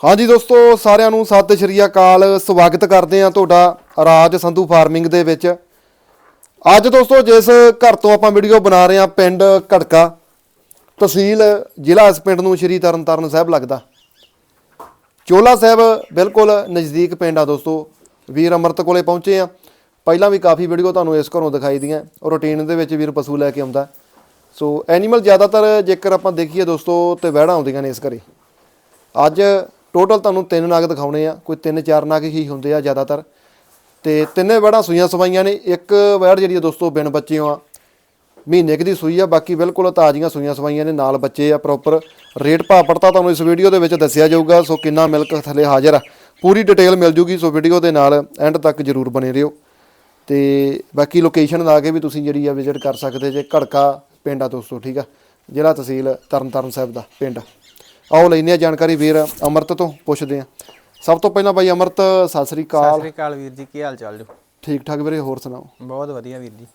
ਹਾਂਜੀ ਦੋਸਤੋ, ਸਾਰਿਆਂ ਨੂੰ ਸਤਿ ਸ਼੍ਰੀ ਅਕਾਲ। ਸਵਾਗਤ ਕਰਦੇ ਹਾਂ ਤੁਹਾਡਾ ਰਾਜ ਸੰਧੂ ਫਾਰਮਿੰਗ ਦੇ ਵਿੱਚ। ਅੱਜ ਦੋਸਤੋ, ਜਿਸ ਘਰ ਤੋਂ ਆਪਾਂ ਵੀਡੀਓ ਬਣਾ ਰਹੇ ਹਾਂ, ਪਿੰਡ ਘੜਕਾ ਤਹਿਸੀਲ ਜ਼ਿਲ੍ਹਾ ਇਸ ਪਿੰਡ ਨੂੰ ਸ਼੍ਰੀ ਤਰਨਤਾਰਨ ਸਾਹਿਬ ਲੱਗਦਾ। ਚੋਲਾ ਸਾਹਿਬ ਬਿਲਕੁਲ ਨਜ਼ਦੀਕ ਪਿੰਡ ਆ ਦੋਸਤੋ। ਵੀਰ ਅਮਰਤ ਕੋਲੇ ਪਹੁੰਚੇ ਆ ਪਹਿਲਾਂ ਵੀ ਕਾਫੀ ਵੀਡੀਓ ਤੁਹਾਨੂੰ ਇਸ ਘਰੋਂ ਦਿਖਾਈ ਦੀਆਂ। ਰੂਟੀਨ ਦੇ ਵਿੱਚ ਵੀਰ ਪਸ਼ੂ ਲੈ ਕੇ ਆਉਂਦਾ। ਸੋ ਐਨੀਮਲ ਜ਼ਿਆਦਾਤਰ ਜੇਕਰ ਆਪਾਂ ਦੇਖੀਏ ਦੋਸਤੋ, ਤੇ ਵਹਿੜਾਂ ਆਉਂਦੀਆਂ ਨੇ ਇਸ ਘਰੇ। ਅੱਜ ਟੋਟਲ ਤੁਹਾਨੂੰ ਤਿੰਨ ਨਗ ਦਿਖਾਉਣੇ ਆ, ਕੋਈ ਤਿੰਨ ਚਾਰ ਨਗ ਹੀ ਹੁੰਦੇ ਆ ਜ਼ਿਆਦਾਤਰ। ਤੇ ਤਿੰਨੇ ਵੜਾਂ ਸੂਈਆਂ ਸਵਾਈਆਂ ਨੇ, ਇੱਕ ਵੜ ਜਿਹੜੀ ਆ ਦੋਸਤੋ ਬਿਨ ਬੱਚਿਓ ਆ। ਮਹੀਨੇ ਕੁ ਦੀ ਸੂਈ ਆ, ਬਾਕੀ ਬਿਲਕੁਲ ਤਾਜ਼ੀਆਂ ਸੂਈਆਂ ਸਵਾਈਆਂ ਨੇ, ਨਾਲ ਬੱਚੇ ਆ ਪ੍ਰੋਪਰ ਰੇਟ ਭਾਅ ਪੜਤਾ ਤੁਹਾਨੂੰ ਇਸ ਵੀਡੀਓ ਦੇ ਵਿੱਚ ਦੱਸਿਆ ਜਾਊਗਾ, ਸੋ ਕਿੰਨਾ ਮਿਲਕ ਥੱਲੇ ਹਾਜ਼ਰ ਆ। ਪੂਰੀ ਡਿਟੇਲ ਮਿਲ ਜੂਗੀ, ਸੋ ਵੀਡੀਓ ਦੇ ਨਾਲ ਐਂਡ ਤੱਕ ਜਰੂਰ ਬਣੇ ਰਹੋ। ਤੇ ਬਾਕੀ ਲੋਕੇਸ਼ਨ ਲਾ ਕੇ ਵੀ ਤੁਸੀਂ ਜਿਹੜੀ ਆ ਵਿਜ਼ਿਟ ਕਰ ਸਕਦੇ ਜੇ, ਘੜਕਾ ਪਿੰਡ ਆ ਦੋਸਤੋ, ਠੀਕ ਆ? ਜ਼ਿਲ੍ਹਾ ਤਹਿਸੀਲ ਤਰਨਤਾਰਨ ਸਾਹਿਬ ਦਾ ਪਿੰਡ। ਆਓ ਲੈਨੇ ਆ ਜਾਣਕਾਰੀ ਵੀਰ ਅਮਰਤ ਤੋਂ ਪੁੱਛਦੇ ਆ ਸਭ ਤੋਂ ਪਹਿਲਾਂ ਬਾਈ ਅਮਰਤ ਸਤਿ ਸ੍ਰੀ ਸਤਿ ਅਕਾਲ ਸ੍ਰੀ ਅਕਾਲ ਵੀਰ ਜੀ ਕੀ ਹਾਲ ਚਾਲ ਜੀ? ਠੀਕ ਠਾਕ ਵੀਰੇ ਹੋਰ ਸੁਣਾਓ? ਬਹੁਤ ਵਧੀਆ ਵੀਰ ਜੀ।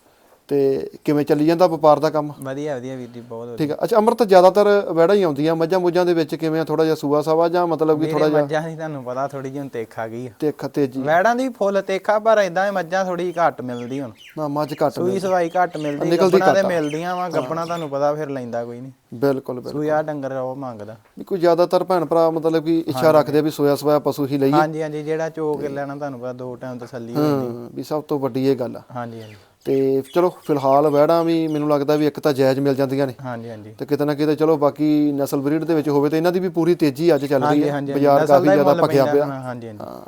ਤੇ ਕਿਵੇਂ ਚੱਲੀ ਜਾਂਦਾ ਵਪਾਰ ਦਾ ਕੰਮ? ਵਧੀਆ ਵਧੀਆ ਵੀਰ ਜੀ ਬਹੁਤ ਵਧੀਆ ਠੀਕ ਆ। ਅੱਛਾ ਅਮਰਤ ਜ਼ਿਆਦਾਤਰ ਵੜਾ ਹੀ ਆਉਂਦੀਆਂ ਮੱਝਾਂ ਮੁੱਝਾਂ ਦੇ ਵਿੱਚ ਕਿਵੇਂ ਥੋੜਾ ਜਿਹਾ ਸੂਆ ਸਾਵਾ ਜਾਂ ਮਤਲਬ ਕਿ ਥੋੜਾ ਜਿਹਾ ਮੱਝਾਂ ਦੀ ਤੁਹਾਨੂੰ ਪਤਾ ਥੋੜੀ ਜਿਹੀ ਹੁਣ ਤੇਖ ਆ ਗਈ ਆ। ਤੇਖ ਤੇਜੀ। ਵੈੜਾਂ ਦੀ ਫੁੱਲ ਤੇਖਾ ਪਰ ਇਦਾਂ ਮੱਝਾਂ ਥੋੜੀ ਘੱਟ ਮਿਲਦੀ ਹੁਣ। ਨਾ ਮੱਝ ਘੱਟ ਸੂਈ ਸਵਾਈ ਘੱਟ ਮਿਲਦੀ ਗੱਬਣਾ ਤੇ। ਮਿਲਦੀਆਂ ਵਾ ਗੱਬਣਾ ਤੁਹਾਨੂੰ ਪਤਾ ਫਿਰ ਲੈਂਦਾ ਕੋਈ ਨਹੀਂ। ਬਿਲਕੁਲ ਬਿਲਕੁਲ। ਸੂਈ ਆ ਡੰਗਰ ਉਹ ਮੰਗਦਾ। ਵੀ ਕੋਈ ਜ਼ਿਆਦਾਤਰ ਭੈਣ ਭਰਾ ਮਤਲਬ ਕਿ ਇੱਛਾ ਰੱਖਦੇ ਵੀ ਸੋਇਆ ਸਵਾਇਆ ਪਸ਼ੂ ਹੀ ਲਈਏ। ਹਾਂਜੀ ਹਾਂਜੀ ਜਿਹੜਾ ਚੋ ਕੇ ਲੈਣਾ ਤੁਹਾਨੂੰ ਪਤਾ ਦੋ ਟਾਈਮ ਤਸੱਲੀ ਹੋ ਜਾਂਦੀ। ਹਾਂ, ਵੀ ਸਭ ਤੋਂ ਵੱਡੀ ਇਹ ਗੱਲ ਆ। ਹਾਂਜੀ ਹਾਂਜੀ। ਤੇ ਚਲੋ ਫਿਲਹਾਲ ਵਹਿੜਾਂ ਵੀ ਮੈਨੂੰ ਲੱਗਦਾ ਵੀ ਇੱਕ ਤਾਂ ਜਾਇਜ਼ ਮਿਲ ਜਾਂਦੀਆਂ ਨੇ। ਹਾਂਜੀ ਹਾਂਜੀ। ਤੇ ਕਿਤੇ ਨਾ ਕਿਤੇ ਚਲੋ ਬਾਕੀ ਨਸਲ ਬਰੀਡ ਦੇ ਵਿੱਚ ਹੋਵੇ ਤੇ ਇਹਨਾਂ ਦੀ ਵੀ ਪੂਰੀ ਤੇਜ਼ੀ ਅੱਜ ਚੱਲ ਰਹੀ ਹੈ। ਬਾਜ਼ਾਰ ਕਾਫੀ ਹੀ ਜ਼ਿਆਦਾ ਭਖਿਆ ਪਿਆ। ਹਾਂਜੀ ਹਾਂਜੀ। ਹਾਂ।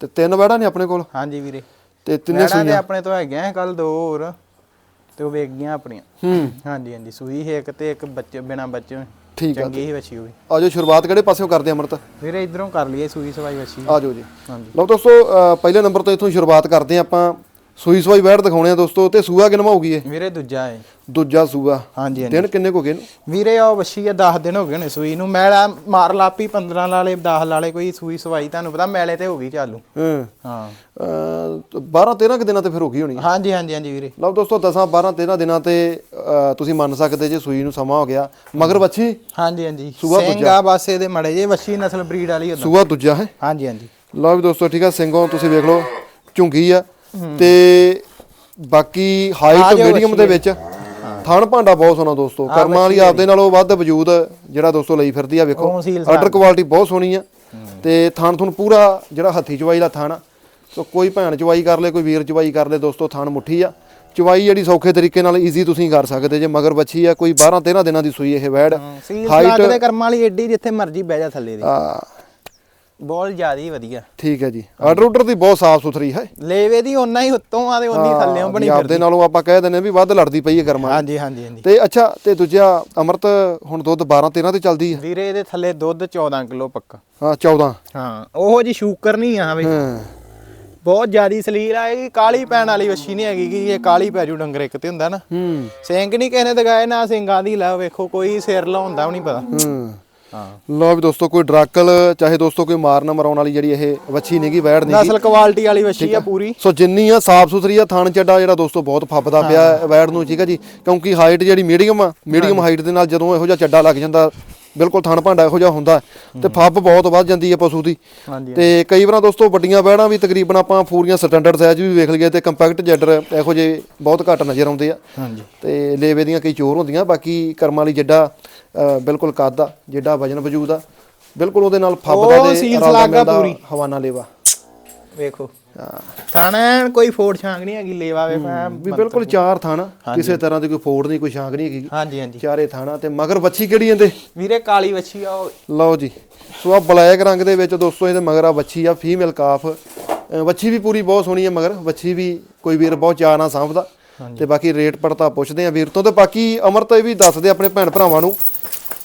ਤੇ ਤਿੰਨ ਵਹਿੜਾਂ ਨੇ ਆਪਣੇ ਕੋਲ? ਹਾਂਜੀ ਵੀਰੇ। ਤੇ ਤਿੰਨੇ ਸੂਈਆਂ? ਆਪਣੇ ਤੋਂ ਹੈਗੀਆਂ ਕੱਲ ਦੋ ਹੋਰ ਤੇ ਉਹ ਵੇਖ ਗਈਆਂ ਆਪਣੀਆਂ। ਹੂੰ। ਹਾਂਜੀ ਹਾਂਜੀ। ਸੂਈ ਹੈ ਇੱਕ ਤੇ ਇੱਕ ਬੱਚੇ ਬਿਨਾ ਬੱਚੇ ਠੀਕ ਆ। ਚੰਗੀ ਹੀ ਵੱਛੀ ਹੋਈ ਆਜੋ ਸ਼ੁਰੂਆਤ ਕਿਹੜੇ ਪਾਸਿਓਂ ਕਰਦੇ ਅਮਰਤ? ਵੀਰੇ ਇਧਰੋਂ ਕਰ ਲਈਏ ਸੂਈ ਸਵਾਈ ਵੱਛੀ। ਆਜੋ ਜੀ। ਹਾਂਜੀ। ਲਓ ਦੋਸਤੋ ਪਹਿਲੇ ਨੰਬਰ ਤੋਂ ਇੱਥੋਂ ਸ਼ੁਰੂਆਤ ਕਰਦੇ ਆਪਾਂ। ਸੂਈ ਸਵਾਈ ਵਹਿੜ ਦਿਖਾਉਣੇ ਆ ਦੋਸਤੋ ਤੇ ਸੂਆ ਕਿੰਨਾ ਹੋਊਗੀ ਇਹ? ਵੀਰੇ ਦੂਜਾ ਹੈ ਦੂਜਾ ਸੂਆ। ਹਾਂਜੀ ਹਾਂਜੀ। ਦਿਨ ਕਿੰਨੇ ਕੋ ਗਏ ਨੂੰ ਵੀਰੇ ਉਹ ਵੱਛੀ ਆ 10 ਦਿਨ ਹੋ ਗਏ ਨੇ ਸੂਈ ਨੂੰ। ਮੈਲਾ ਮਾਰ ਲਾਪੀ 15 ਲਾਲੇ 10 ਲਾਲੇ ਕੋਈ ਸੂਈ ਸਵਾਈ ਤੁਹਾਨੂੰ ਪਤਾ ਮੈਲੇ ਤੇ ਹੋ ਗਈ ਚਾਲੂ। ਹਾਂ। ਹਾਂ। ਅਹ 12 13 ਕੁ ਦਿਨਾਂ ਤੇ ਫਿਰ ਹੋ ਗਈ ਹੋਣੀ ਹਾਂਜੀ ਹਾਂਜੀ ਹਾਂਜੀ ਵੀਰੇ। ਲਓ ਦੋਸਤੋ 10 12 13 ਦਿਨਾਂ ਤੇ ਅਹ ਤੁਸੀਂ ਮੰਨ ਸਕਦੇ ਜੇ ਸੂਈ ਨੂੰ ਸਮਾਂ ਹੋ ਗਿਆ। ਮਗਰ ਬੱਚੀ ਹਾਂਜੀ ਹਾਂਜੀ। ਸੂਆ ਸਿੰਘ ਆ ਬਸ ਇਹਦੇ ਮੜੇ ਜੇ ਵੱਛੀ ਨਸਲ ਬਰੀਡ ਵਾਲੀ ਉਦੋਂ ਸੂਆ ਦੂਜਾ ਹੈ? ਹਾਂਜੀ ਹਾਂਜੀ। ਲਓ ਵੀ ਦੋਸਤੋ ਠੀਕ ਆ ਸਿੰਘੋਂ ਤੁਸੀਂ ਵੇਖ ਲਓ ਝੁੰਗੀ ਆ। ਤੇ ਬਾਕੀ ਹਾਈਟ ਮੀਡੀਅਮ ਦੇ ਵਿੱਚ ਥਣ ਭਾਂਡਾ ਬਹੁਤ ਸੋਹਣਾ ਦੋਸਤੋ ਕਰਮਾਂ ਵਾਲੀ ਆਪਦੇ ਨਾਲੋਂ ਵੱਧ ਵਜੂਦ ਜਿਹੜਾ ਦੋਸਤੋ ਲਈ ਫਿਰਦੀ ਆ ਵੇਖੋ। ਆਰਡਰ ਕੁਆਲਿਟੀ ਬਹੁਤ ਸੋਹਣੀ ਆ। ਤੇ ਥਣ ਤੁਹਾਨੂੰ ਪੂਰਾ ਜਿਹੜਾ ਹੱਥੀ ਚਵਾਈ ਦਾ ਥਣ ਸੋ ਕੋਈ ਭੈਣ ਚਵਾਈ ਕਰ ਲੇ ਕੋਈ ਵੀਰ ਚਵਾਈ ਕਰ ਲੇ ਦੋਸਤੋ ਥਣ ਮੁੱਠੀ ਆ। ਚਵਾਈ ਜਿਹੜੀ ਸੌਖੇ ਤਰੀਕੇ ਨਾਲ ਈਜ਼ੀ ਤੁਸੀਂ ਕਰ ਸਕਦੇ ਜੇ ਮਗਰ ਬੱਚੀ ਆ ਕੋਈ 12 13 ਦਿਨਾਂ ਦੀ ਸੂਈ ਇਹ ਵੈੜ। ਲੱਗਦੇ ਕਰਮਾਂ ਵਾਲੀ ਏਡੀ ਜਿੱਥੇ ਮਰਜ਼ੀ ਬਹਿ ਜਾ ਥੱਲੇ ਦੀ। ਆ ਬਹੁਤ ਜ਼ਿਆਦਾ ਹੀ ਵਧੀਆ। ਠੀਕ ਹੈ ਜੀ। ਆਰਡਰ ਆਰਡਰ ਦੀ ਬਹੁਤ ਸਾਫ਼ ਸੁਥਰੀ ਹੈ। ਲੇਵੇ ਦੀ ਓਨਾ ਹੀ ਉੱਤੋਂ ਆ ਤੇ ਓਨੀ ਥੱਲੇੋਂ ਬਣੀ ਵੀ ਆਪਦੇ ਨਾਲੋਂ ਆਪਾਂ ਕਹਿ ਦਿੰਦੇ ਆ ਵੀ ਵੱਧ ਲੜਦੀ ਪਈ ਹੈ ਗਰਮਾ। ਹਾਂਜੀ ਹਾਂਜੀ ਹਾਂਜੀ। ਤੇ ਅੱਛਾ ਤੇ ਦੂਜਾ ਅਮਰਤ ਹੁਣ ਦੁੱਧ 12 13 ਤੇ ਚੱਲਦੀ ਹੈ। ਵੀਰੇ ਇਹਦੇ ਥੱਲੇ ਦੁੱਧ 14 ਕਿਲੋ ਪੱਕਾ। ਹਾਂ 14 ਹਾਂ ਉਹੋ ਜੀ ਸ਼ੂਕਰ ਨਹੀਂ ਆ ਵੀ ਹਾਂ। ਬਹੁਤ ਜ਼ਿਆਦੀ ਸਲੀਲ ਆਏਗੀ ਕਾਲੀ ਪੈਣ ਵਾਲੀ ਵੱਛੀ ਨਹੀਂ ਹੈਗੀ ਕਿ ਇਹ ਕਾਲੀ ਪੈ ਜੂ ਡੰਗਰ ਇੱਕ ਤੇ ਹੁੰਦਾ ਨਾ। ਹੂੰ। ਸਿੰਘ ਨਹੀਂ ਕਿਸੇ ਨੇ ਦਗਾਏ ਨਾ ਸਿੰਘਾਂ ਦੀ ਲਾ ਵੇਖੋ ਕੋਈ ਸਿਰ ਲਾਉਂਦਾ ਵੀ ਨਹੀਂ ਪਤਾ। ਹੂੰ। ਹਾਂ। ਲਓ ਵੀ ਦੋਸਤੋ ਕੋਈ ਡਰਾਕਲ ਚਾਹੇ ਦੋਸਤੋ ਕੋਈ ਮਾਰਨ ਮਰਾਉਣ ਵਾਲੀ ਜਿਹੜੀ ਇਹ ਵੱਛੀ ਨਹੀਂਗੀ ਵੈੜ ਨਹੀਂ ਨਸਲ ਕੁਆਲਿਟੀ ਵਾਲੀ ਵੱਛੀ ਆ ਪੂਰੀ। ਸੋ ਜਿੰਨੀ ਆ ਸਾਫ਼ ਸੁਥਰੀ ਆ ਥਣ ਚੱਡਾ ਜਿਹੜਾ ਦੋਸਤੋ ਬਹੁਤ ਫੱਬਦਾ ਪਿਆ ਵੈੜ ਨੂੰ ਠੀਕ ਆ ਜੀ। ਕਿਉਂਕਿ ਹਾਈਟ ਜਿਹੜੀ ਮੀਡੀਅਮ ਆ ਮੀਡੀਅਮ ਹਾਈਟ ਦੇ ਨਾਲ ਜਦੋਂ ਇਹੋ ਜਿਹਾ ਚੱਡਾ ਲੱਗ ਜਾਂਦਾ ਬਿਲਕੁਲ ਥਣ ਭਾਂਡਾ ਇਹੋ ਜਿਹਾ ਹੁੰਦਾ ਤੇ ਫੱਬ ਬਹੁਤ ਵੱਧ ਜਾਂਦੀ ਹੈ ਪਸ਼ੂ ਦੀ। ਤੇ ਕਈ ਵਾਰਾਂ ਦੋਸਤੋ ਵੱਡੀਆਂ ਵੈੜਾਂ ਵੀ ਤਕਰੀਬਨ ਆਪਾਂ ਪੂਰੀਆਂ ਸਟੈਂਡਰਡ ਸਾਈਜ਼ ਵੀ ਵੇਖ ਲਈਏ ਤੇ ਕੰਪੈਕਟ ਜੈਡਰ ਇਹੋ ਜਿਹੇ ਬਹੁਤ ਘੱਟ ਨਜ਼ਰ ਆਉਂਦੇ ਆ। ਹਾਂਜੀ। ਤੇ ਲੇਵੇ ਦੀਆਂ ਕਈ ਚੋਰ ਹੁੰਦੀਆਂ ਬਾਕੀ ਕਰਮਾਂ ਵਾਲੀ ਜਿੱਡਾ ਬਿਲਕੁਲ ਕੱਦ ਆ ਜਿੱਡਾ ਵਜਨ ਵਜੂਦ ਆ ਬਿਲਕੁਲ ਉਹਦੇ ਨਾਲ ਉਹ ਦੇ ਪੂਰੀ। ਹਵਾਨਾ ਲੇਵਾ। ਵੇਖੋ। ਥਾਣਾ ਕੋਈ ਫੋੜ ਛਾਂਗ ਨਹੀਂ ਹੈਗੀ ਲੇਵਾ ਵੇ ਮੈਂ ਵੀ ਬਿਲਕੁਲ ਚਾਰ ਥਾਣਾ ਕਿਸੇ ਤਰ੍ਹਾਂ ਦੀ ਕੋਈ ਫੋੜ ਨਹੀਂ ਕੋਈ ਸ਼ਾਂਕ ਨਹੀਂ ਹੈਗੀ। ਹਾਂਜੀ ਹਾਂਜੀ। ਚਾਰੇ ਥਾਣਾ ਤੇ ਮਗਰ ਵੱਛੀ ਕਿਹੜੀ ਇਹਦੇ? ਵੀਰੇ ਕਾਲੀ ਵੱਛੀ ਆ ਲਓ ਜੀ ਸੋ ਆ ਬਲੈਕ ਰੰਗ ਦੇ ਵਿੱਚ ਦੋਸਤੋ ਇਹਦੇ ਮਗਰ ਆ ਵੱਛੀ ਆ ਫੀਮੇਲ ਕਾਫ। ਵੱਛੀ ਵੀ ਪੂਰੀ ਬਹੁਤ ਸੋਹਣੀ ਹੈ ਮਗਰ ਵੱਛੀ ਵੀ ਕੋਈ ਵੀਰ ਬਹੁਤ ਚਾਅ ਨਾਲ ਸਾਂਭਦਾ। ਤੇ ਬਾਕੀ ਰੇਟ ਪੜਤਾ ਪੁੱਛਦੇ ਆ ਵੀਰ ਤੋਂ ਤੇ ਬਾਕੀ ਅਮਰਤ ਇਹ ਵੀ ਦੱਸਦੇ ਆਪਣੇ ਭੈਣ ਭਰਾਵਾਂ ਨੂੰ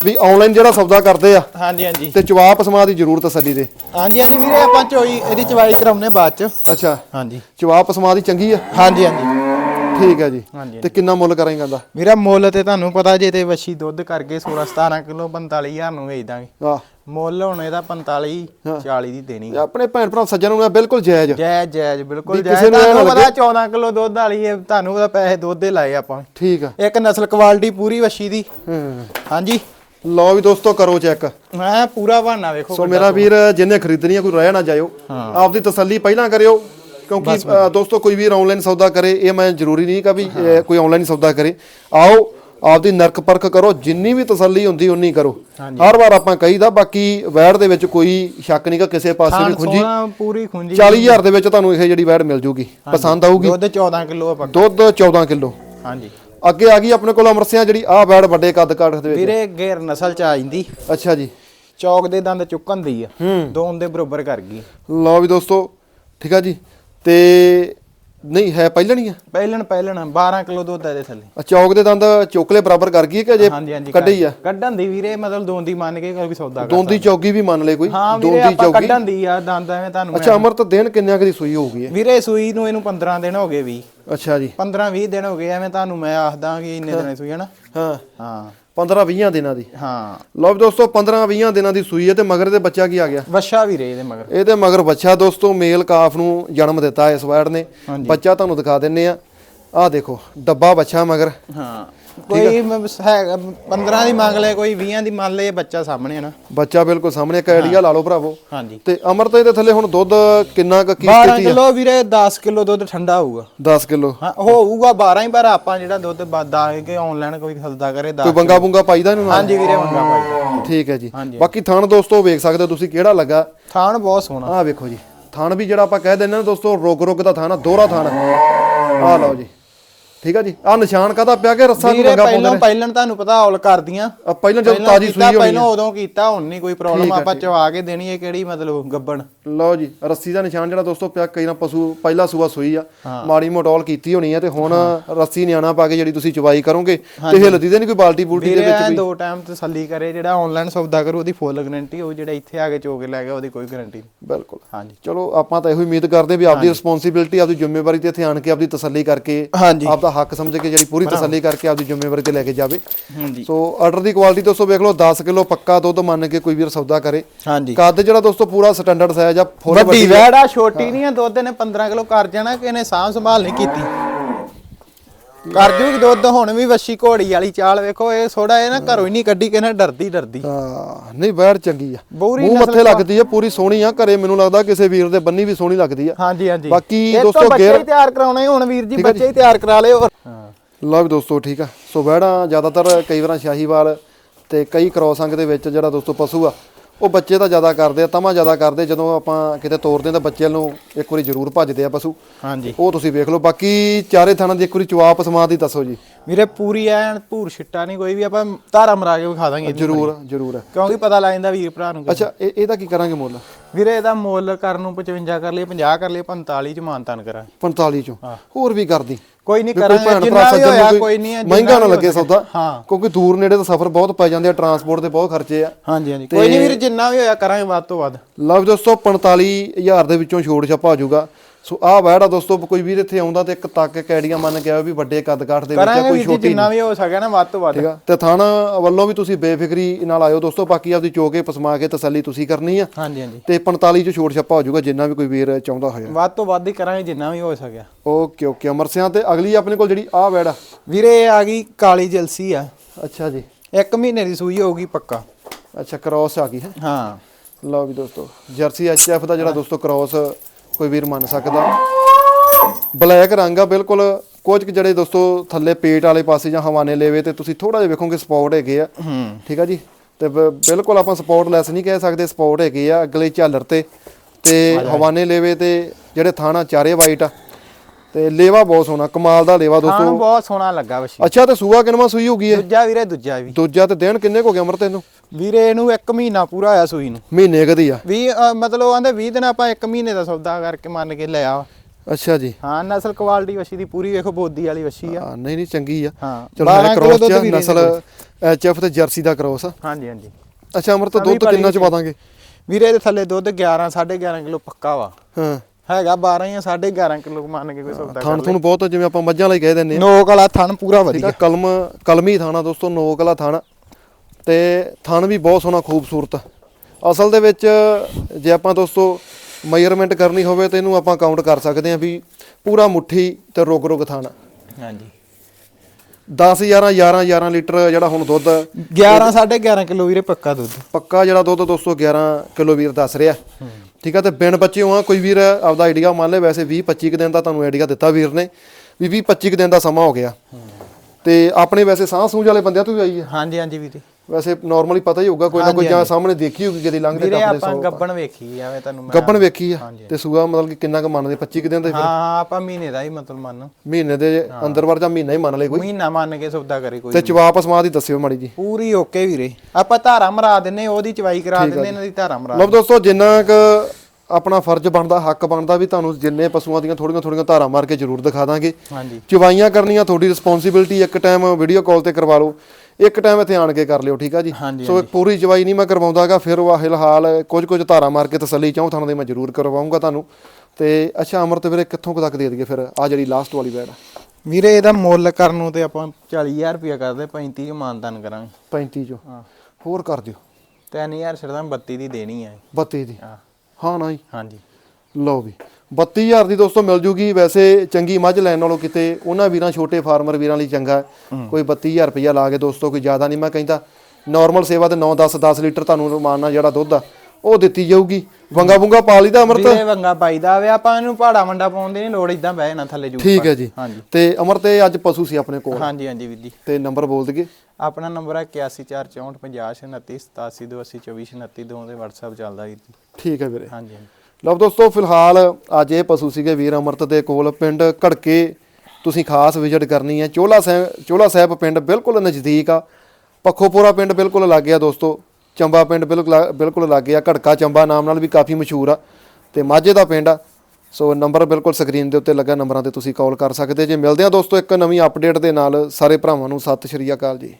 ਵੀ ਆਨਲਾਈਨ ਜਿਹੜਾ ਸੌਦਾ ਕਰਦੇ ਆ ਹਾਂਜੀ ਹਾਂਜੀ। ਤੇ ਜਵਾਬ ਸਮਾ ਦੀ ਜ਼ਰੂਰ ਤਸੱਲੀ ਦੇ ਹਾਂਜੀ ਹਾਂਜੀ ਵੀਰੇ ਆਪਾਂ ਚੋਈ ਇਹਦੀ ਚਵਾਈ ਕਰਾਉਨੇ ਬਾਅਦ ਚ। ਅੱਛਾ। ਹਾਂਜੀ। ਜਵਾਬ ਸਮਾ ਦੀ ਚੰਗੀ ਆ? ਹਾਂਜੀ ਹਾਂਜੀ। ਠੀਕ ਹੈ ਜੀ। ਹਾਂਜੀ ਤੇ ਕਿੰਨਾ ਮੁੱਲ ਕਰਾਂਗਾ ਦਾ ਵੀਰਾ ਮੁੱਲ ਤੇ ਤੁਹਾਨੂੰ ਪਤਾ ਜੇ ਤੇ ਵੱਛੀ ਦੁੱਧ ਕਰਕੇ 16 17 ਕਿਲੋ 45000 ਨੂੰ ਵੇਚ ਦਾਂਗੇ। ਆਹ ਮੁੱਲ ਹੁਣ ਇਹਦਾ 45 40 ਦੀ ਦੇਣੀ ਇਹ ਆਪਣੇ ਭੈਣ ਭਰਾ ਸੱਜਣ ਨੂੰ ਇਹ ਬਿਲਕੁਲ ਜਾਇਜ਼। ਜਾਇਜ਼ ਜਾਇਜ਼ ਬਿਲਕੁਲ ਵੀ ਜਾਇਜ਼। ਕਿਸੇ ਨੂੰ ਇਹ ਨਾ ਤੁਹਾਨੂੰ ਪਤਾ 14 ਕਿਲੋ ਦੁੱਧ ਵਾਲੀ ਹੈ ਤੁਹਾਨੂੰ ਪਤਾ ਪੈਸੇ ਦੁੱਧ ਦੇ ਲਾਏ ਆਪਾਂ। ਠੀਕ ਆ। ਇੱਕ ਨਸਲ ਕੁਆਲਿਟੀ ਪੂਰੀ ਵੱਛੀ ਦੀ। ਹਾਂ। ਹਾਂਜੀ। ਲਓ ਵੀ ਦੋਸਤੋ ਕਰੋ ਚੈੱਕ ਮੈਂ ਪੂਰਾ ਬਹਾਨਾ ਵੇਖੋ ਸੋ ਮੇਰਾ ਵੀਰ ਜਿੰਨੇ ਖਰੀਦਣੀ ਆ ਕੋਈ ਰਹਿ ਨਾ ਜਾਇਓ। ਆਪਦੀ ਤਸੱਲੀ ਪਹਿਲਾਂ ਕਰਿਓ ਕਿਉਂਕਿ ਦੋਸਤੋ ਕੋਈ ਵੀਰ ਆਨਲਾਈਨ ਸੌਦਾ ਕਰੇ ਇਹ ਮੈਂ ਜ਼ਰੂਰੀ ਨਹੀਂ ਕਿ ਵੀ ਕੋਈ ਆਨਲਾਈਨ ਸੌਦਾ ਕਰੇ। ਆਓ ਆਪਦੀ ਨਰਕ ਪਰਖ ਕਰੋ ਜਿੰਨੀ ਵੀ ਤਸੱਲੀ ਹੁੰਦੀ ਉਨੀ ਕਰੋ। ਹਰ ਵਾਰ ਆਪਾਂ ਕਹੀਦਾ ਬਾਕੀ ਵੈੜ ਦੇ ਵਿੱਚ ਕੋਈ ਸ਼ੱਕ ਨਹੀਂ ਕਿ ਕਿਸੇ ਪਾਸੇ ਵੀ ਖੁੰਜੀ ਪੂਰੀ ਖੁੰਜੀ 40000 ਦੇ ਵਿੱਚ ਤੁਹਾਨੂੰ ਇਹ ਜਿਹੜੀ ਵੈੜ ਮਿਲ ਜੂਗੀ ਪਸੰਦ ਆਊਗੀ। ਦੁੱਧ 14 ਕਿਲੋ ਆ ਪੱਕਾ ਦੁੱਧ 14 ਕਿਲੋ। ਹਾਂਜੀ। ਅੱਗੇ ਆ ਗਈ ਆਪਣੇ ਕੋਲ ਅਮਰਸਿਆਂ ਜਿਹੜੀ ਆਹ ਵੈੜ ਵੱਡੇ ਕੱਦ ਕਾਠ ਦੇ ਵਿੱਚ। ਵੀਰੇ ਗੇਰ ਨਸਲ ਚ ਆ ਜਾਂਦੀ। ਅੱਛਾ ਜੀ। ਚੌਕ ਦੇ ਦੰਦ ਚੁੱਕਣ ਦੀ ਆ। ਦੋਨ ਦੇ ਬਰਾਬਰ ਕਰ ਗਈ। ਲਓ ਵੀ ਦੋਸਤੋ ਠੀਕ ਆ ਜੀ। ਤੇ ਨਹੀਂ ਹੈ ਪਹਿਲਣੀ ਆ। ਪਹਿਲਣ ਪਹਿਲਣ 12 ਕਿਲੋ ਦੁੱਧ ਆ ਇਹਦੇ ਥੱਲੇ। ਆ ਚੌਕ ਦੇ ਦੰਦ ਚੋਕਲੇ ਬਰਾਬਰ ਕਰ ਗਈ ਕਿ ਅਜੇ ਹਾਂਜੀ ਹਾਂਜੀ ਕੱਢੀ ਆ? ਕੱਢਣ ਦੀ ਵੀਰੇ ਮਤਲਬ ਦੋਨ ਦੀ ਮੰਨ ਕੇ ਕੋਈ ਸੌਦਾ ਕਰ ਦੋਂਦੀ ਚੌਗੀ ਵੀ ਮੰਨ ਲੈ ਕੋਈ। ਹਾਂ ਵੀਰੇ ਦੋਂਦੀ ਆਪਾਂ ਕੱਢਣ ਦੀ ਆ ਦੰਦ ਐਵੇਂ ਤੁਹਾਨੂੰ ਅੱਛਾ ਅਮਰਤ ਦਿਨ ਕਿੰਨਿਆਂ ਕੁ ਦੀ ਸੂਈ ਹੋਊਗੀ ਇਹ? ਵੀਰੇ ਸੂਈ ਨੂੰ ਇਹਨੂੰ 15 ਦਿਨ ਹੋ ਗਏ ਵੀ ਅੱਛਾ ਜੀ। 15 20 ਦਿਨ ਹੋ ਗਏ ਐਵੇਂ ਤੁਹਾਨੂੰ ਮੈਂ ਆਖਦਾ ਕਿ ਇੰਨੇ ਦਿਨ ਸੂਈ ਹੈ ਨਾ? ਹਾਂ। ਹਾਂ। 15 20 ਦਿਨਾਂ ਦੀ। ਹਾਂ। ਲਓ ਵੀ ਦੋਸਤੋ 15 20 ਦਿਨਾਂ ਦੀ ਸੂਈ ਹੈ ਤੇ ਮਗਰ ਦੇ ਬੱਚਾ ਕੀ ਆ ਗਿਆ? ਵਸ਼ਾ ਵੀਰੇ ਇਹਦੇ ਮਗਰ। ਇਹਦੇ ਮਗਰ ਬੱਚਾ ਦੋਸਤੋ ਮੇਲ ਕਾਫ ਨੂੰ ਜਨਮ ਦਿੱਤਾ ਇਸ ਵੈੜ ਨੇ। ਬੱਚਾ ਤੁਹਾਨੂੰ ਦਿਖਾ ਦਿੰਨੇ ਆ। ਆਹ ਦੇਖੋ ਡੱਬਾ ਬੱਚਾ ਮਗਰ। ਹਾਂ। ਕੋਈ ਮ- ਹੈਗਾ 15 ਦੀ ਮੰਗ ਲੈ ਕੋਈ 20 ਦੀ ਮੰਨ ਲੈ ਇਹ ਬੱਚਾ ਸਾਹਮਣੇ ਹੈ ਨਾ। ਬੱਚਾ ਬਿਲਕੁਲ ਸਾਹਮਣੇ ਇੱਕ ਆਈਡੀਆ ਲਾ ਲਓ ਭਰਾਵੋ। ਹਾਂਜੀ। ਤੇ ਅਮਰਤ ਇਹਦੇ ਥੱਲੇ ਹੁਣ ਦੁੱਧ ਕਿੰਨਾ ਕੁ ਕੀ 12 ਕਿਲੋ ਵੀਰੇ 10 ਕਿਲੋ ਦੁੱਧ ਠੰਡਾ ਹੋਊਗਾ। 10 ਕਿਲੋ। ਹਾਂ ਹੋਊਗਾ 12 ਹੀ ਪਰ ਆਪਾਂ ਜਿਹੜਾ ਦੁੱਧ ਦਾ ਕੇ ਆਨਲਾਈਨ ਕੋਈ ਖਰੀਦਾ ਕਰੇ 10 ਕੋਈ ਬੰਗਾ ਬੁੰਗਾ ਪਾਈਦਾ ਇਹਨੂੰ ਨਾਲ? ਹਾਂਜੀ ਵੀਰੇ ਮੰਗਾ ਭਾਈ ਠੀਕ ਹੈ ਜੀ। ਬਾਕੀ ਥਣ ਦੋਸਤੋ ਵੇਖ ਸਕਦੇ ਹੋ ਤੁਸੀਂ ਕਿਹੜਾ ਲੱਗਾ। ਥਾਣ ਬਹੁਤ ਸੋਹਣਾ। ਆਹ ਵੇਖੋ ਜੀ। ਥਣ ਵੀ ਜਿਹੜਾ ਆਪਾਂ ਕਹਿ ਦਿੰਦੇ ਨਾ ਦੋਸਤੋ ਰੁਕ ਰੁਕ ਦਾ ਥਣ ਆ ਦੋਹਰਾ ਥਣ ਆਹ ਲਓ ਜੀ। ਠੀਕ ਆ ਜੀ। ਆਹ ਨਿਸ਼ਾਨ ਕਾਹਦਾ ਪਿਆ ਕਿ ਰੱਸਾ ਨੂੰ ਵੀਰੇ ਲੱਗਾ ਪਹਿਲਾਂ ਪਹਿਲਾਂ ਤੁਹਾਨੂੰ ਪਤਾ ਔਲ ਕਰਦੀਆਂ। ਆ ਪਹਿਲਾਂ ਜਦੋਂ ਪਹਿਲਾਂ ਤਾਜੀ ਕੀਤਾ, ਸੂਈ ਹੋਣੀ ਪਹਿਲਾਂ ਉਦੋਂ ਕੀਤਾ ਹੁਣ ਨਹੀਂ ਕੋਈ ਪ੍ਰੋਬਲਮ ਆਪਾਂ ਚਵਾ ਕੇ ਦੇਣੀ ਹੈ ਕਿਹੜੀ ਮਤਲਬ ਗੱਬਣ? ਲਓ ਜੀ ਰੱਸੀ ਦਾ ਨਿਸ਼ਾਨ ਜਿਹੜਾ ਦੋਸਤੋ ਪਿਆ ਕਈ ਨਾ ਪਸ਼ੂ ਪਹਿਲਾ ਸੂਆ ਸੂਈ ਆ। ਮਾੜੀ ਮੋਟੌਲ ਕੀਤੀ ਹੋਣੀ ਆ ਤੇ ਹੁਣ ਰੱਸੀ ਨਿਆਣਾ ਪਾ ਕੇ ਜਿਹੜੀ ਤੁਸੀਂ ਚਵਾਈ ਕਰੋਗੇ ਤੇ ਹਿਲਦੀ ਤੇ ਨਹੀਂ ਕੋਈ ਬਾਲਟੀ ਬੂਲਟੀ ਦੇ ਵੀਰੇ ਵਿੱਚ ਐਂ ਦੋ ਟਾਈਮ ਤਸੱਲੀ ਕਰੇ ਜਿਹੜਾ ਆਨਲਾਈਨ ਸੌਦਾ ਕਰੂ ਉਹਦੀ ਫੁੱਲ ਗਾਰੰਟੀ ਹੋਊ ਜਿਹੜਾ ਇੱਥੇ ਆ ਕੇ ਚੋ ਕੇ ਲੈ ਗਿਆ ਉਹਦੀ ਕੋਈ ਗਾਰੰਟੀ ਨਹੀਂ। ਬਿਲਕੁਲ। ਹਾਂਜੀ। ਚਲੋ ਆਪਾਂ ਤਾਂ ਇਹੋ ਹੀ ਉਮੀਦ ਕਰਦੇ ਵੀ ਆਪਦੀ ਰਿਸਪੌਂਸਿਬਿਲਟੀ ਆਪਦੀ ਜ਼ਿੰਮੇਵਾਰੀ ਤੇ ਇੱਥੇ ਆਣ ਕੇ ਆਪਦੀ ਤਸੱਲੀ ਕਰਕੇ ਹਾਂਜੀ। ਆਪਦਾ ਹੱਕ ਸਮਝ ਕੇ ਜਿਹੜੀ ਪੂਰੀ ਤਸੱਲੀ ਕਰਕੇ ਆਪਦੀ ਜ਼ਿੰਮੇਵਾਰੀ ਤੇ ਲੈ ਕੇ ਜਾਵੇ। ਹਾਂਜੀ। ਸੋ ਆਰਡਰ ਦੀ ਕੁਆਲਿਟੀ ਦੋਸਤੋ ਵੇਖ ਲਓ 10 ਕਿਲੋ ਪੱਕਾ ਦੁੱਧ ਮੰਨ ਕੇ ਕੋਈ ਵੀਰ ਸੌਦਾ ਕਰੇ। ਹਾਂਜੀ। ਕੱਦ ਜਿਹੜਾ ਦੋਸਤੋ ਪੂਰਾ ਸਟੈਂਡਰਡ ਸਾਈਜ਼ ਆ ਫੁੱਲ ਵੱਡੀ ਵੈੜਾ ਛੋਟੀ ਨਹੀਂ ਆ ਦੁੱਧ ਨੇ 15 ਕਿਲੋ ਕਰ ਜਾਣਾ ਕਿ ਇਹਨੇ ਸਾਂਭ ਸੰਭਾਲ ਨਹੀਂ ਕੀਤੀ। ਕਰ ਜੂਗੀ ਦੁੱਧ ਹੁਣ ਵੀ ਵੱਛੀ ਘੋੜੀ ਵਾਲੀ ਚਾਲ ਵੇਖੋ ਇਹ ਥੋੜਾ ਇਹ ਨਾ ਘਰੋਂ ਹੀ ਨਹੀਂ ਕੱਢੀ ਕਿ ਨਾ ਡਰਦੀ ਡਰਦੀ। ਹਾਂ ਨਹੀਂ ਵੈੜ ਚੰਗੀ ਆ। ਬੋਰੀ ਮੂੰਹ ਮੱਥੇ ਲੱਗਦੀ ਆ ਪੂਰੀ ਸੋਹਣੀ ਆ ਘਰੇ ਮੈਨੂੰ ਲੱਗਦਾ ਕਿਸੇ ਵੀਰ ਦੇ ਬੰਨੀ ਵੀ ਸੋਹਣੀ ਲੱਗਦੀ ਆ। ਹਾਂਜੀ ਹਾਂਜੀ। ਬਾਕੀ ਦੋਸਤੋ ਹੀ ਤਿਆਰ ਕਰਾਉਣੇ ਹੁਣ ਵੀਰ ਜੀ ਬੱਚੇ ਹੀ ਤਿਆਰ ਕਰਾ ਲਿਓ। ਹਾਂ। ਲਓ ਵੀ ਦੋਸਤੋ ਠੀਕ ਆ। ਸੋ ਵੈੜਾਂ ਜ਼ਿਆਦਾਤਰ ਕਈ ਵਾਰਾਂ ਸ਼ਾਹੀਵਾਲ ਤੇ ਕਈ ਕ੍ਰੋਸ ਅੰਗ ਦੇ ਵਿੱਚ ਜਿਹੜਾ ਦੋਸਤੋ ਪਸ਼ੂ ਆ ਉਹ ਬੱਚੇ ਤਾਂ ਜ਼ਿਆਦਾ ਕਰਦੇ ਆ ਤਮਾ ਜ਼ਿਆਦਾ ਕਰਦੇ ਜਦੋਂ ਆਪਾਂ ਕਿਤੇ ਤੋਰਦੇ ਤਾਂ ਬੱਚੇ ਨੂੰ ਇੱਕ ਵਾਰੀ ਜ਼ਰੂਰ ਭੱਜਦੇ ਆ ਪਸ਼ੂ। ਹਾਂਜੀ। ਉਹ ਤੁਸੀਂ ਵੇਖ ਲਓ ਬਾਕੀ ਚਾਰੇ ਥਾਣਾ ਦੀ ਇੱਕ ਵਾਰੀ ਚਵਾਪ ਸਮਾਦ ਦੀ ਦੱਸੋ ਜੀ। ਵੀਰੇ ਪੂਰੀ ਐਨ ਭੂਰ ਛਿੱਟਾ ਨਹੀਂ ਕੋਈ ਵੀ ਆਪਾਂ ਧਾਰਾ ਮਰਾ ਕੇ ਵਿਖਾ ਦਾਂਗੇ। ਜ਼ਰੂਰ ਜ਼ਰੂਰ। ਕਿਉਂਕਿ ਪਤਾ ਲੱਗ ਜਾਂਦਾ ਵੀਰ ਭਰਾ ਨੂੰ ਅੱਛਾ ਇਹ ਇਹਦਾ ਕੀ ਕਰਾਂਗੇ ਮੁੱਲ? ਵੀਰੇ ਇਹਦਾ ਮੁੱਲ ਕਰਨ ਨੂੰ 55 ਕਰ ਲਈਏ 50 ਕਰ ਲਈਏ 45 ਚ ਮਾਨਤਾਨ ਕਰਾਂ 45 ਚੋਂ। ਹੋਰ ਵੀ ਕਰਦੀ। ਕੋਈ ਨਹੀਂ ਕਰਾਂਗੇ ਜਿੰਨਾ ਵੀ ਹੋਇਆ ਕੋਈ ਨਹੀਂ ਹੈ, ਮਹਿੰਗਾ ਨਾ ਲੱਗੇ ਸੌਦਾ ਹਾਂ। ਕਿਉਂਕਿ ਦੂਰ ਨੇੜੇ ਦਾ ਸਫ਼ਰ ਬਹੁਤ ਪੈ ਜਾਂਦੇ ਆ ਟਰਾਂਸਪੋਰਟ ਦੇ ਬਹੁਤ ਖਰਚੇ ਆ। ਹਾਂਜੀ ਹਾਂਜੀ। ਕੋਈ ਨਹੀਂ ਵੀਰ ਜਿੰਨਾ ਵੀ ਹੋਇਆ ਕਰਾਂਗੇ ਵੱਧ ਤੋਂ ਵੱਧ। ਲਓ ਦੋਸਤੋ 45000 ਦੇ ਵਿੱਚੋਂ ਛੋੜ ਛਾਪਾ ਹੋ ਜਾਊਗਾ। ਸੋ ਆਹ ਵੈੜਾ ਦੋਸਤੋ ਕੋਈ ਵੀਰ ਇੱਥੇ ਆਉਂਦਾ ਤੇ ਇੱਕ ਤੱਕ ਕੈੜੀਆਂ ਮੰਨ ਕੇ ਵੀ ਵੱਡੇ ਕੱਦ ਕਾਠ ਦੇ ਵਿੱਚ ਆ, ਕੋਈ ਛੋਟੀ ਜਿੰਨਾ ਵੀ ਹੋ ਸਕਿਆ ਨਾ ਵੱਧ ਤੋਂ ਵੱਧ। ਠੀਕ ਆ। ਤੇ ਥਾਣਾ ਵੱਲੋਂ ਵੀ ਤੁਸੀਂ ਬੇਫਿਕਰੀ ਨਾਲ ਆਇਓ ਦੋਸਤੋ ਬਾਕੀ ਆਪਦੀ ਚੋਕੇ ਪਸਮਾ ਕੇ ਤਸੱਲੀ ਤੁਸੀਂ ਕਰਨੀ ਆ। ਹਾਂਜੀ ਹਾਂਜੀ। ਤੇ 45 ਚ ਛੋੜ ਛਾਪਾ ਹੋ ਜਾਊਗਾ ਜਿੰਨਾ ਵੀ ਕੋਈ ਵੀਰ ਚਾਹੁੰਦਾ ਹੋਇਆ। ਵੱਧ ਤੋਂ ਵੱਧ ਹੀ ਕਰਾਂਗੇ ਜਿੰਨਾ ਵੀ ਹੋ ਸਕਿਆ। ਓਕੇ ਓਕੇ ਅਮਰ ਸਿਆਂ ਤੇ ਅਗਲੀ ਆਪਣੇ ਕੋਲ ਜਿਹੜੀ ਆਹ ਵੈੜਾ ਵੀਰੇ ਇਹ ਆ ਗਈ ਕਾਲੀ ਜਲਸੀ ਆ। ਅੱਛਾ ਜੀ। ਇੱਕ ਮਹੀਨੇ ਦੀ ਸੂਈ ਹੋਊਗੀ ਪੱਕਾ। ਅੱਛਾ ਕ੍ਰਾਸ ਆ ਗਈ ਹੈ। ਹਾਂ। ਲਓ ਵੀ ਦੋਸਤੋ ਜਰਸੀ ਐਚਐਫ ਦਾ ਜਿਹੜਾ ਦੋਸਤੋ ਕ੍ਰਾਸ ਕੋਈ ਵੀਰ ਮੰਨ ਸਕਦਾ। ਬਲੈਕ ਰੰਗ ਆ ਬਿਲਕੁਲ। ਕੁਝ ਕੁ ਜਿਹੜੇ ਦੋਸਤੋ ਥੱਲੇ ਪੇਟ ਵਾਲੇ ਪਾਸੇ ਜਾਂ ਹਵਾਨੇ ਲੇਵੇ ਤੇ ਤੁਸੀਂ ਥੋੜਾ ਜਿਹਾ ਵੇਖੋਗੇ ਸਪੌਟ ਹੈਗੇ ਆ। ਹੂੰ। ਠੀਕ ਆ ਜੀ? ਤੇ ਬਿਲਕੁਲ ਆਪਾਂ ਸਪੌਟ ਲੈਸ ਨਹੀਂ ਕਹਿ ਸਕਦੇ ਸਪੌਟ ਹੈਗੇ ਆ ਅਗਲੇ ਝਾਲਰ ਤੇ। ਤੇ ਹਵਾਨੇ ਲੇਵੇ ਤੇ ਜਿਹੜੇ ਥਾਣਾ ਚਾਰੇ ਵਾਈਟ ਆ ਤੇ ਲੇਵਾ ਬਹੁਤ ਸੋਹਣਾ ਕਮਾਲ ਦਾ ਲੇਵਾ ਦੋਸਤੋ। ਸਾਨੂੰ ਬਹੁਤ ਸੋਹਣਾ ਲੱਗਾ ਵਸ਼ੀ। ਅੱਛਾ ਤੇ ਸੂਆ ਕਿਨਵਾ ਸੂਈ ਹੋਗੀ ਹੈ ਦੂਜਾ ਵੀਰੇ ਦੂਜਾ ਵੀ। ਦੂਜਾ ਤੇ ਦਿਨ ਕਿੰਨੇ ਕੁ ਹੋ ਗਿਆ ਅਮਰ ਤੈਨੂੰ ਵੀਰੇ ਇਹਨੂੰ ਇੱਕ ਮਹੀਨਾ ਪੂਰਾ ਹੋਇਆ ਸੂਈ ਨੂੰ। ਮਹੀਨੇ ਕਦੀ ਆ? 20 ਮਤਲਬ ਆਂਦੇ 20 ਦਿਨ ਆਪਾਂ ਇੱਕ ਮਹੀਨੇ ਦਾ ਸੌਦਾ ਕਰਕੇ ਮੰਨ ਕੇ ਲਿਆ ਅੱਛਾ ਜੀ। ਹਾਂ ਨਸਲ ਕੁਆਲਿਟੀ ਵਸ਼ੀ ਦੀ ਪੂਰੀ ਵੇਖੋ ਬੋਦੀ ਵਾਲੀ ਵਸ਼ੀ ਆ। ਹਾਂ ਨਹੀਂ ਨਹੀਂ ਚੰਗੀ ਆ। ਹਾਂ ਚਲੋ 12 ਕਿਲੋ ਕ੍ਰੋਸ ਦੁੱਧ ਚ ਵੀਰੇ ਨਸਲ ਐਚਐਫ ਤੇ ਜਰਸੀ ਦਾ ਕ੍ਰੋਸ ਆ। ਹਾਂਜੀ ਹਾਂਜੀ। ਅੱਛਾ ਅਮਰ ਤਾਂ ਦੁੱਧ ਕਿੰਨਾ ਚ ਪਾ ਦਾਂਗੇ? ਵੀਰੇ ਦੇ ਥੱਲੇ ਦੁੱਧ 11 11.5 ਕਿਲੋ ਪੱਕਾ ਵਾ। ਹਾਂ। ਹੈਗਾ 12 ਜਾਂ 11.5 ਕਿਲੋ ਮੰਨ ਕੇ ਕੋਈ ਸੌਦਾ ਥਣ ਤੁਹਾਨੂੰ ਬਹੁਤ ਜਿਵੇਂ ਆਪਾਂ ਮੱਝਾਂ ਲਈ ਕਹਿ ਦਿੰਦੇ ਆ ਨੋਕ ਵਾਲਾ ਥਣ ਪੂਰਾ ਵਧੀਆ। ਕਲਮ ਕਲਮੀ ਥਾਣਾ ਦੋਸਤੋ ਨੋਕ ਵਾਲਾ ਥਣ। ਤੇ ਥਣ ਵੀ ਬਹੁਤ ਸੋਹਣਾ ਖੂਬਸੂਰਤ। ਅਸਲ ਦੇ ਵਿੱਚ ਜੇ ਆਪਾਂ ਦੋਸਤੋ ਮੈਜ਼ਰਮੈਂਟ ਕਰਨੀ ਹੋਵੇ ਤੇ ਇਹਨੂੰ ਆਪਾਂ ਕਾਊਂਟ ਕਰ ਸਕਦੇ ਆ ਵੀ ਪੂਰਾ ਮੁੱਠੀ ਤੇ ਰੁਗ ਰੁਗ ਥਣ। ਹਾਂਜੀ। 10 11 11 11 ਲੀਟਰ ਜਿਹੜਾ ਹੁਣ ਦੁੱਧ 11 11.5 ਕਿਲੋ ਵੀਰੇ ਪੱਕਾ ਦੁੱਧ। ਪੱਕਾ ਜਿਹੜਾ ਦੁੱਧ ਦੋਸਤੋ 11 ਕਿਲੋ ਵੀਰ ਦੱਸ ਰਿਹਾ। ਠੀਕ ਆ ਤੇ ਬਿਨ ਬੱਚੇ ਹੋਆ ਕੋਈ ਵੀਰ ਆਪਦਾ ਆਈਡੀਆ ਮੰਨ ਲੈ ਵੈਸੇ 20 25 ਕੁ ਦਿਨ ਦਾ ਤੁਹਾਨੂੰ ਆਈਡੀਆ ਦਿੱਤਾ ਵੀਰ ਨੇ ਵੀ 20 25 ਕੁ ਦਿਨ ਦਾ ਸਮਾਂ ਹੋ ਗਿਆ। ਤੇ ਆਪਣੇ ਵੈਸੇ ਸਾਹ ਸੂਝ ਵਾਲੇ ਬੰਦਿਆਂ ਤੋਂ ਵੀ ਆਈ ਹੈ? ਹਾਂਜੀ ਹਾਂਜੀ ਵੀਰੇ ਵੈਸੇ ਨਾਰਮਲੀ ਪਤਾ ਹੀ ਹੋਊਗਾ ਕੋਈ ਨਾ ਕੋਈ ਜਾਂ ਸਾਹਮਣੇ ਦੇਖੀ ਹੋਊਗੀ ਕਿਤੇ ਲੰਘਦੇ ਵੀਰੇ ਟੱਪਦੇ ਆਪਾਂ ਗੱਬਣ ਵੇਖੀ ਐਵੇਂ ਤੁਹਾਨੂੰ ਮੈਂ ਗੱਬਣ ਵੇਖੀ ਆ ਤੇ ਸੂਆ ਮਤਲਬ ਕਿ ਕਿੰਨਾ ਕੁ ਮੰਨਦੇ 25 ਕੁ ਦਿਨ ਦੇ ਹਾਂ ਹਾਂ ਆਪਾਂ ਮਹੀਨੇ ਦਾ ਹੀ ਮਤਲਬ ਮੰਨ ਮਹੀਨੇ ਦੇ ਅੰਦਰ ਵਰ ਜਾਂ ਮਹੀਨਾ ਹੀ ਮੰਨ ਲੈ ਕੋਈ। ਮਹੀਨਾ ਮੰਨ ਕੇ ਸੌਦਾ ਕਰੇ ਕੋਈ ਤੇ ਚਵਾਪ ਸਮਾਦ ਹੀ ਦੱਸਿਓ ਮਾੜੀ ਜੀ। ਪੂਰੀ ਓਕੇ ਵੀਰੇ। ਆਪਾਂ ਧਾਰਾ ਮਰਾ ਦਿੰਨੇ ਉਹਦੀ ਚਵਾਈ ਕਰਾ ਦਿੰਨੇ ਇਹਨਾਂ ਦੀ ਧਾਰਾ ਮਰਾ ਲਓ ਦੋਸਤੋ ਜਿੰਨਾ ਕੁ ਆਪਣਾ ਫਰਜ਼ ਬਣਦਾ ਹੱਕ ਬਣਦਾ ਵੀ ਤੁਹਾਨੂੰ ਜਿੰਨੇ ਪਸ਼ੂਆਂ ਦੀਆਂ ਥੋੜੀਆਂ ਥੋੜੀਆਂ ਧਾਰਾਂ ਮਾਰ ਕੇ ਜ਼ਰੂਰ ਦਿਖਾ ਦਾਂਗੇ। ਹਾਂਜੀ। ਚਵਾਈਆਂ ਕਰਨੀਆਂ ਤੁਹਾਡੀ ਰਿਸਪੌਂਸਿਬਿਲਟੀ ਇੱਕ ਟਾਈਮ ਵੀਡੀਓ ਕਾਲ ਤੇ ਕਰਵਾ ਲਓ। ਇੱਕ ਟਾਈਮ ਇੱਥੇ ਆਣ ਕੇ ਕਰ ਲਿਓ ਠੀਕ ਆ ਜੀ? ਸੋ ਪੂਰੀ ਚਵਾਈ ਨਹੀਂ ਮੈਂ ਕਰਵਾਉਂਦਾਗਾ ਫਿਰ ਉਹ ਫਿਲਹਾਲ ਕੁਝ ਕੁਝ ਧਾਰਾਂ ਮਾਰ ਕੇ ਤਸੱਲੀ ਚਾਹੂੰ ਥਾਂ ਦੇ ਮੈਂ ਜ਼ਰੂਰ ਕਰਵਾਉਂਗਾ ਤੁਹਾਨੂੰ। ਤੇ ਅੱਛਾ ਅਮਰਤ ਵੀਰੇ ਕਿੱਥੋਂ ਕੁ ਤੱਕ ਦੇ ਦਈਏ ਫਿਰ? ਆ ਜਿਹੜੀ ਲਾਸਟ ਵਾਲੀ ਬੈਡ ਵੀਰੇ ਇਹਦਾ ਮੁੱਲ ਕਰਨ ਨੂੰ ਤੇ ਆਪਾਂ 40000 ਰੁਪਇਆ ਕਰਦੇ 35 ਮਾਨਦਾਨ ਕਰਾਂਗੇ। 35 ਚੋਂ? ਹਾਂ। ਹੋਰ ਕਰ ਦਿਓ। 3000 ਛੜਦਾ 32 ਦੀ ਦੇਣੀ ਹੈ 32 ਦੀ? ਹਾਂ। ਹਾਂ ਨਾ ਜੀ। ਹਾਂਜੀ। ਲਓ ਵੀ। 32000 ਦੀ ਦੋਸਤੋ ਮਿਲ ਜੂਗੀ। ਵੈਸੇ ਚੰਗੀ ਮੱਝ ਲੈਣ ਨਾਲੋਂ ਕਿਤੇ ਉਹਨਾਂ ਵੀਰਾਂ ਛੋਟੇ ਫਾਰਮਰ ਵੀਰਾਂ ਲਈ ਚੰਗਾ। ਕੋਈ 32000 ਰੁਪਇਆ ਲਾ ਕੇ ਦੋਸਤੋ ਕੋਈ ਜ਼ਿਆਦਾ ਨਹੀਂ। ਮੈਂ ਕਹਿੰਦਾ ਨਾਰਮਲ ਸੇਵਾ ਤੇ 9 10 10 ਲੀਟਰ ਤੁਹਾਨੂੰ ਰਮਾਨਾ ਜਿਹੜਾ ਦੁੱਧ ਆ ਉਹ ਦਿੱਤੀ ਜਾਊਗੀ। ਵੰਗਾ ਵੁੰਗਾ ਪਾ ਲਈਦਾ ਅਮਰਤ? ਵੀਰੇ ਵੰਗਾ ਪਾਈਦਾ ਵੇ ਆਪਾਂ ਇਹਨੂੰ ਪਹਾੜਾ ਮੰਡਾ ਪਾਉਣ ਦੀ ਨਹੀਂ ਲੋੜ ਇਦਾਂ ਬਹਿ ਜਾਣਾ ਥੱਲੇ ਜੂ ਠੀਕ ਹੈ ਜੀ। ਹਾਂਜੀ। ਤੇ ਅਮਰ ਤੇ ਅੱਜ ਪਸ਼ੂ ਸੀ ਆਪਣੇ ਕੋਲ? ਹਾਂਜੀ ਹਾਂਜੀ ਵੀਰ ਜੀ। ਤੇ ਨੰਬਰ ਬੋਲ ਦਈਏ? ਆਪਣਾ ਨੰਬਰ ਹੈ 81445029872429 ਦੋ ਦੇ WhatsApp ਚੱਲਦਾ ਵੀਰ ਜੀ। ਠੀਕ ਹੈ ਵੀਰੇ। ਹਾਂਜੀ ਹਾਂਜੀ। ਲਓ ਦੋਸਤੋ, ਫਿਲਹਾਲ ਅੱਜ ਇਹ ਪਸ਼ੂ ਸੀਗੇ ਵੀਰ ਅਮਰਤ ਦੇ ਕੋਲ। ਪਿੰਡ ਘੜਕੇ ਤੁਸੀਂ ਖਾਸ ਵਿਜ਼ਿਟ ਕਰਨੀ ਹੈ। ਚੋਲਾ ਸਾਹਿਬ ਚੋਲਾ ਸਾਹਿਬ ਪਿੰਡ ਬਿਲਕੁਲ ਨਜ਼ਦੀਕ ਆ। ਪੱਖੋਪੁਰਾ ਪਿੰਡ ਬਿਲਕੁਲ ਲੱਗ ਗਿਆ ਦੋਸਤੋ। ਚੰਬਾ ਪਿੰਡ ਬਿਲਕੁਲ ਬਿਲਕੁਲ ਲੱਗ ਗਿਆ। ਘੜਕਾ ਚੰਬਾ ਨਾਮ ਨਾਲ ਵੀ ਕਾਫੀ ਮਸ਼ਹੂਰ ਆ ਤੇ ਮਾਝੇ ਦਾ ਪਿੰਡ ਆ। ਸੋ ਨੰਬਰ ਬਿਲਕੁਲ ਸਕਰੀਨ ਦੇ ਉੱਤੇ ਲੱਗਾ, ਨੰਬਰਾਂ ਤੇ ਤੁਸੀਂ ਕਾਲ ਕਰ ਸਕਦੇ ਜੇ। ਮਿਲਦੇ ਆ ਦੋਸਤੋ ਇੱਕ ਨਵੀਂ ਅਪਡੇਟ ਦੇ ਨਾਲ। ਸਾਰੇ ਭਰਾਵਾਂ ਨੂੰ ਸਤਿ ਸ਼੍ਰੀ ਅਕਾਲ ਜੀ।